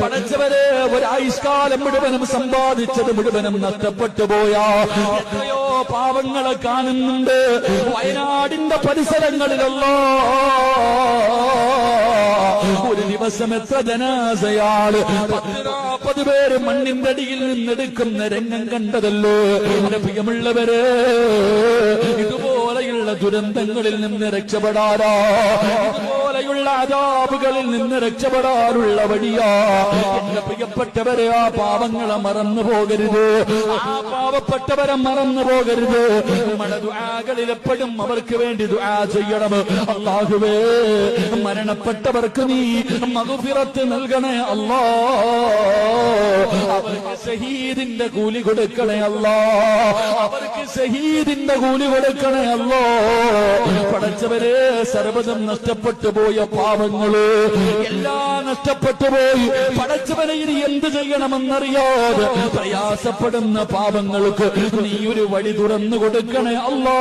പടച്ചവരെ ഒരായുഷ്കാലം മുഴുവനും സമ്പാദിച്ചത് മുഴുവനും നഷ്ടപ്പെട്ടു പോയാ. എത്രയോ പാവങ്ങളെ കാണുന്നുണ്ട്. വയനാടിന്റെ പരിസരങ്ങളിലല്ലോ. ഒരു ദിവസം എത്ര ജനാസയാൾ നാൽപ്പത് പേര് മണ്ണിന്റെ അടിയിൽ നിന്നെടുക്കുന്ന രംഗം കണ്ടതല്ലോ? എന്റെ പ്രിയമുള്ളവര് ഇതുപോലെയുള്ള ദുരന്തങ്ങളിൽ നിന്ന് ഇതുപോലെയുള്ള അതാപുകളിൽ നിന്ന് രക്ഷപ്പെടാനുള്ള വഴിയാ. എന്റെ പ്രിയപ്പെട്ടവരെ ആ പാവങ്ങളെ മറന്നു പോകരുത്. ആ പാവപ്പെട്ടവരെ മറന്നു പോകരുത്. നമ്മുടെ അവർക്ക് വേണ്ടി ദുആ ചെയ്യണം. അള്ളാഹുവേ മരണപ്പെട്ടവർക്ക് നീ മകുഫിറത്ത് നൽകണേ അല്ലാ. അവർക്ക് ഷഹീദിന്റെ കൂലി കൊടുക്കണേ അല്ലാ. ഷഹീദിന്റെ കൂലി കൊടുക്കണേ അല്ലോ പടച്ചവരെ സർവതം നഷ്ടപ്പെട്ടു പോയ പാവങ്ങൾ എല്ലാം നഷ്ടപ്പെട്ടു പോയി. പടച്ചവനെ ഇനി എന്ത് ചെയ്യണമെന്നറിയാതെ പ്രയാസപ്പെടുന്ന പാവങ്ങൾക്ക് നീ ഒരു വഴി തുറന്നു കൊടുക്കണേ അല്ലോ